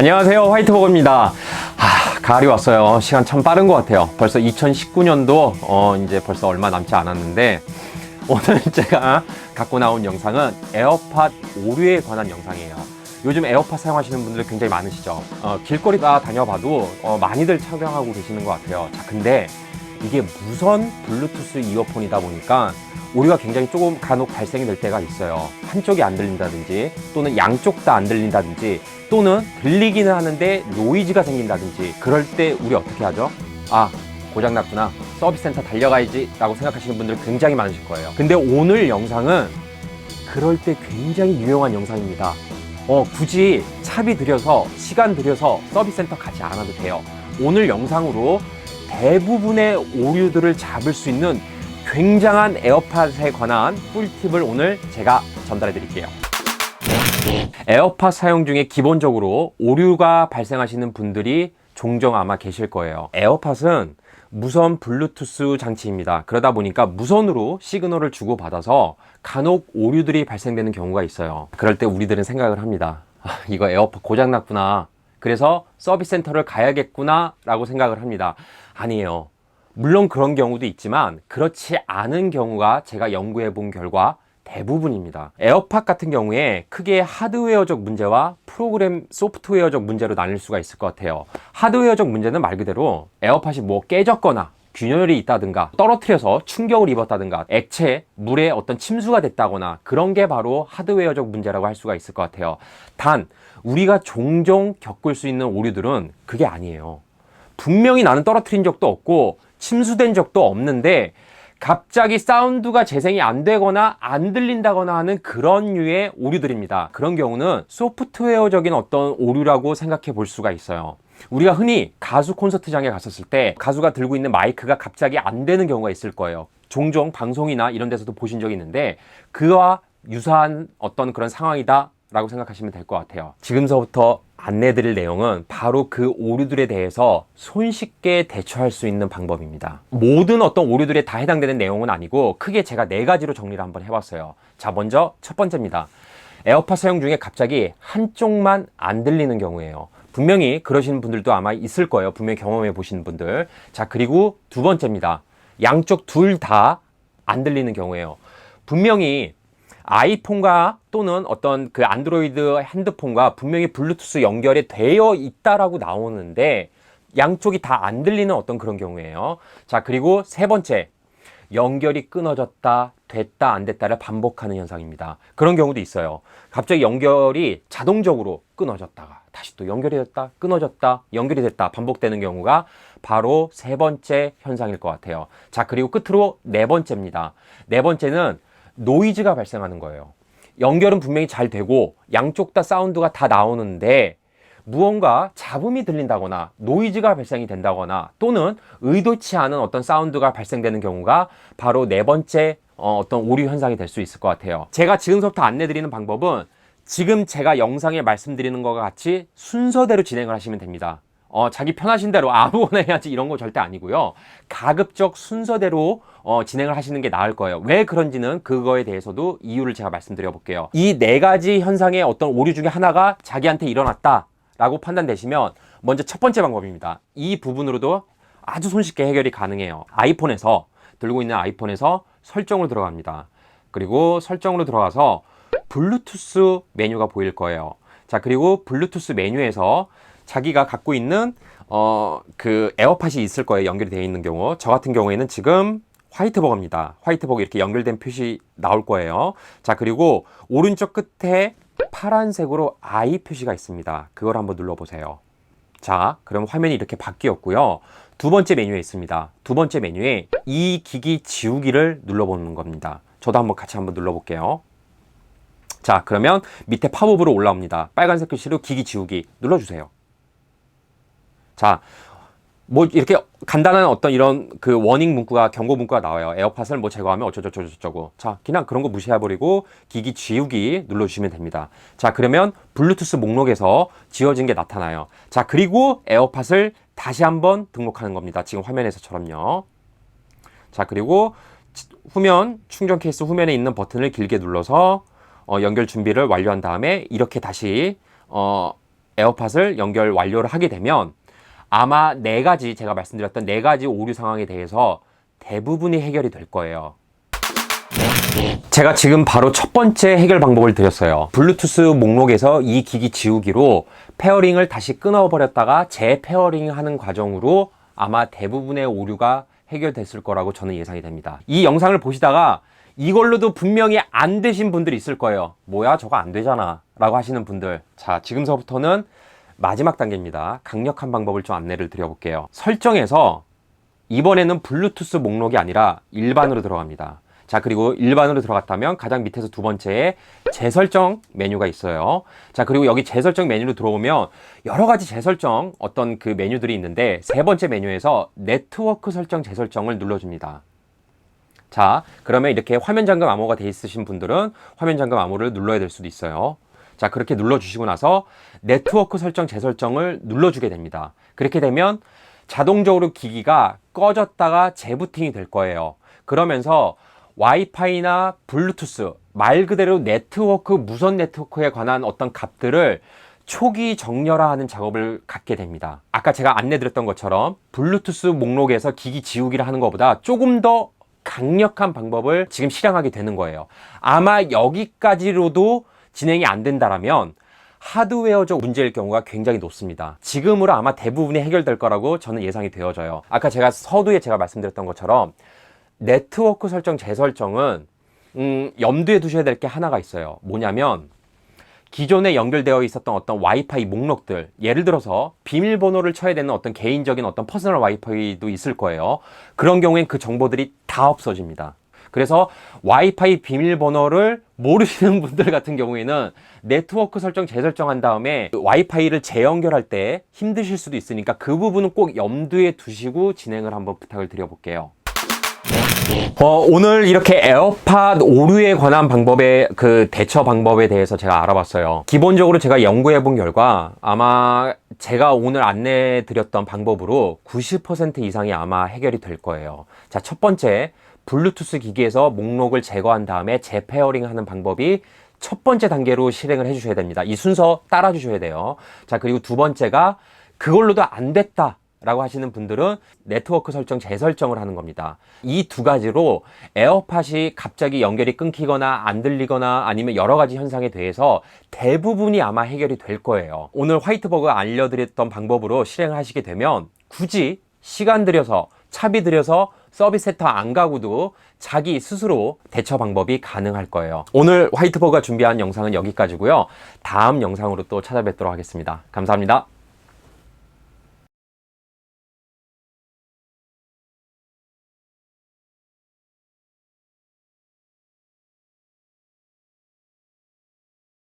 안녕하세요. 화이트버거입니다. 아, 가을이 왔어요. 시간 참 빠른 것 같아요. 벌써 2019년도 어, 이제 벌써 얼마 남지 않았는데 오늘 제가 갖고 나온 영상은 에어팟 오류에 관한 영상이에요. 요즘 에어팟 사용하시는 분들 굉장히 많으시죠? 어, 길거리 다 다녀봐도 어, 많이들 착용하고 계시는 것 같아요. 자 근데 이게 무선 블루투스 이어폰이다 보니까 오류가 굉장히 조금 간혹 발생이 될 때가 있어요. 한쪽이 안 들린다든지 또는 양쪽 다 안 들린다든지 또는 들리기는 하는데 노이즈가 생긴다든지 그럴 때 우리 어떻게 하죠? 아 고장 났구나 서비스 센터 달려가야지 라고 생각하시는 분들 굉장히 많으실 거예요. 근데 오늘 영상은 그럴 때 굉장히 유용한 영상입니다. 어, 굳이 차비 들여서 시간 들여서 서비스 센터 가지 않아도 돼요. 오늘 영상으로 대부분의 오류들을 잡을 수 있는 굉장한 에어팟에 관한 꿀팁을 오늘 제가 전달해 드릴게요. 에어팟 사용 중에 기본적으로 오류가 발생하시는 분들이 종종 아마 계실 거예요. 에어팟은 무선 블루투스 장치입니다. 그러다 보니까 무선으로 시그널을 주고받아서 간혹 오류들이 발생되는 경우가 있어요. 그럴 때 우리들은 생각을 합니다. 아, 이거 에어팟 고장났구나. 그래서 서비스 센터를 가야겠구나 라고 생각을 합니다. 아니에요. 물론 그런 경우도 있지만 그렇지 않은 경우가 제가 연구해 본 결과 대부분입니다. 에어팟 같은 경우에 크게 하드웨어적 문제와 프로그램 소프트웨어적 문제로 나뉠 수가 있을 것 같아요. 하드웨어적 문제는 말 그대로 에어팟이 뭐 깨졌거나 균열이 있다든가 떨어뜨려서 충격을 입었다든가 액체, 물에 어떤 침수가 됐다거나 그런 게 바로 하드웨어적 문제라고 할 수가 있을 것 같아요. 단 우리가 종종 겪을 수 있는 오류들은 그게 아니에요. 분명히 나는 떨어뜨린 적도 없고 침수된 적도 없는데 갑자기 사운드가 재생이 안 되거나 안 들린다거나 하는 그런 류의 오류들입니다. 그런 경우는 소프트웨어적인 어떤 오류라고 생각해 볼 수가 있어요. 우리가 흔히 가수 콘서트장에 갔었을 때 가수가 들고 있는 마이크가 갑자기 안 되는 경우가 있을 거예요. 종종 방송이나 이런 데서도 보신 적이 있는데 그와 유사한 어떤 그런 상황이다 라고 생각하시면 될 것 같아요. 지금서부터 안내 드릴 내용은 바로 그 오류들에 대해서 손쉽게 대처할 수 있는 방법입니다. 모든 어떤 오류들에 다 해당되는 내용은 아니고 크게 제가 네 가지로 정리를 한번 해봤어요. 자, 먼저 첫 번째입니다. 에어팟 사용 중에 갑자기 한쪽만 안 들리는 경우예요. 분명히 그러시는 분들도 아마 있을 거예요. 분명히 경험해 보시는 분들. 자, 그리고 두 번째입니다. 양쪽 둘 다 안 들리는 경우예요. 분명히 아이폰과 또는 어떤 그 안드로이드 핸드폰과 분명히 블루투스 연결이 되어 있다라고 나오는데 양쪽이 다 안 들리는 어떤 그런 경우예요. 자, 그리고 세 번째. 연결이 끊어졌다, 됐다, 안 됐다를 반복하는 현상입니다. 그런 경우도 있어요. 갑자기 연결이 자동적으로 끊어졌다가 다시 또 연결이 됐다, 끊어졌다, 연결이 됐다, 반복되는 경우가 바로 세 번째 현상일 것 같아요. 자, 그리고 끝으로 네 번째입니다. 네 번째는 노이즈가 발생하는 거예요. 연결은 분명히 잘 되고 양쪽 다 사운드가 다 나오는데 무언가 잡음이 들린다거나 노이즈가 발생이 된다거나 또는 의도치 않은 어떤 사운드가 발생되는 경우가 바로 네 번째 어, 떤 오류 현상이 될 수 있을 것 같아요. 제가 지금부터 안내 드리는 방법은 지금 제가 영상에 말씀드리는 것과 같이 순서대로 진행을 하시면 됩니다. 어, 자기 편하신 대로 아무거나 해야지 이런 거 절대 아니고요. 가급적 순서대로 어, 진행을 하시는 게 나을 거예요. 왜 그런지는 그거에 대해서도 이유를 제가 말씀드려 볼게요. 이 네 가지 현상의 어떤 오류 중에 하나가 자기한테 일어났다. 라고 판단되시면 먼저 첫 번째 방법입니다. 이 부분으로도 아주 손쉽게 해결이 가능해요. 아이폰에서 들고 있는 아이폰에서 설정으로 들어갑니다. 그리고 설정으로 들어가서 블루투스 메뉴가 보일 거예요. 자, 그리고 블루투스 메뉴에서 자기가 갖고 있는 어, 그 에어팟이 있을 거예요. 연결이 되어 있는 경우. 저 같은 경우에는 지금 화이트버거입니다. 화이트버거 이렇게 연결된 표시 나올 거예요. 자, 그리고 오른쪽 끝에 파란색으로 I 표시가 있습니다. 그걸 한번 눌러보세요. 자, 그럼 화면이 이렇게 바뀌었고요. 두 번째 메뉴에 있습니다. 두 번째 메뉴에 이 기기 지우기를 눌러보는 겁니다. 저도 한번 같이 한번 눌러볼게요. 자, 그러면 밑에 팝업으로 올라옵니다. 빨간색 글씨로 기기 지우기 눌러주세요. 자, 뭐 이렇게 간단한 어떤 이런 그 워닝 문구가 경고 문구가 나와요. 에어팟을 뭐 제거하면 어쩌저쩌저쩌고. 자, 그냥 그런 거 무시해 버리고 기기 지우기 눌러 주시면 됩니다. 자, 그러면 블루투스 목록에서 지워진 게 나타나요. 자, 그리고 에어팟을 다시 한번 등록하는 겁니다. 지금 화면에서처럼요. 자, 그리고 후면 충전 케이스 후면에 있는 버튼을 길게 눌러서 어, 연결 준비를 완료한 다음에 이렇게 다시 어, 에어팟을 연결 완료를 하게 되면 아마 네 가지 제가 말씀드렸던 네 가지 오류 상황에 대해서 대부분이 해결이 될 거예요. 제가 지금 바로 첫 번째 해결 방법을 드렸어요. 블루투스 목록에서 이 기기 지우기로 페어링을 다시 끊어버렸다가 재페어링 하는 과정으로 아마 대부분의 오류가 해결됐을 거라고 저는 예상이 됩니다. 이 영상을 보시다가 이걸로도 분명히 안 되신 분들이 있을 거예요. 뭐야, 저거 안 되잖아. 라고 하시는 분들. 자, 지금서부터는 마지막 단계입니다. 강력한 방법을 좀 안내를 드려볼게요. 설정에서 이번에는 블루투스 목록이 아니라 일반으로 들어갑니다. 자, 그리고 일반으로 들어갔다면 가장 밑에서 두 번째에 재설정 메뉴가 있어요. 자, 그리고 여기 재설정 메뉴로 들어오면 여러 가지 재설정 어떤 그 메뉴들이 있는데 세 번째 메뉴에서 네트워크 설정 재설정을 눌러줍니다. 자, 그러면 이렇게 화면 잠금 암호가 돼 있으신 분들은 화면 잠금 암호를 눌러야 될 수도 있어요. 자, 그렇게 눌러주시고 나서 네트워크 설정 재설정을 눌러주게 됩니다. 그렇게 되면 자동적으로 기기가 꺼졌다가 재부팅이 될 거예요. 그러면서 와이파이나 블루투스, 말 그대로 네트워크, 무선 네트워크에 관한 어떤 값들을 초기 정렬화하는 작업을 갖게 됩니다. 아까 제가 안내드렸던 것처럼 블루투스 목록에서 기기 지우기를 하는 것보다 조금 더 강력한 방법을 지금 실행하게 되는 거예요. 아마 여기까지로도 진행이 안 된다라면 하드웨어적 문제일 경우가 굉장히 높습니다. 지금으로 아마 대부분이 해결될 거라고 저는 예상이 되어져요. 아까 제가 서두에 제가 말씀드렸던 것처럼 네트워크 설정 재설정은 음, 염두에 두셔야 될 게 하나가 있어요. 뭐냐면 기존에 연결되어 있었던 어떤 와이파이 목록들, 예를 들어서 비밀번호를 쳐야 되는 어떤 개인적인 어떤 퍼스널 와이파이도 있을 거예요. 그런 경우엔 그 정보들이 다 없어집니다. 그래서 와이파이 비밀번호를 모르시는 분들 같은 경우에는 네트워크 설정 재설정한 다음에 와이파이를 재연결할 때 힘드실 수도 있으니까 그 부분은 꼭 염두에 두시고 진행을 한번 부탁을 드려볼게요. 어, 오늘 이렇게 에어팟 오류에 관한 방법의 그 대처 방법에 대해서 제가 알아봤어요. 기본적으로 제가 연구해 본 결과 아마 제가 오늘 안내 드렸던 방법으로 90% 이상이 아마 해결이 될 거예요. 자, 첫 번째, 블루투스 기기에서 목록을 제거한 다음에 재페어링 하는 방법이 첫 번째 단계로 실행을 해 주셔야 됩니다. 이 순서 따라 주셔야 돼요. 자, 그리고 두 번째가 그걸로도 안 됐다. 라고 하시는 분들은 네트워크 설정 재설정을 하는 겁니다. 이 두 가지로 에어팟이 갑자기 연결이 끊기거나 안 들리거나 아니면 여러 가지 현상에 대해서 대부분이 아마 해결이 될 거예요. 오늘 화이트버그 알려드렸던 방법으로 실행하시게 되면 굳이 시간 들여서 차비 들여서 서비스 센터 안 가고도 자기 스스로 대처 방법이 가능할 거예요. 오늘 화이트버그가 준비한 영상은 여기까지고요. 다음 영상으로 또 찾아뵙도록 하겠습니다. 감사합니다.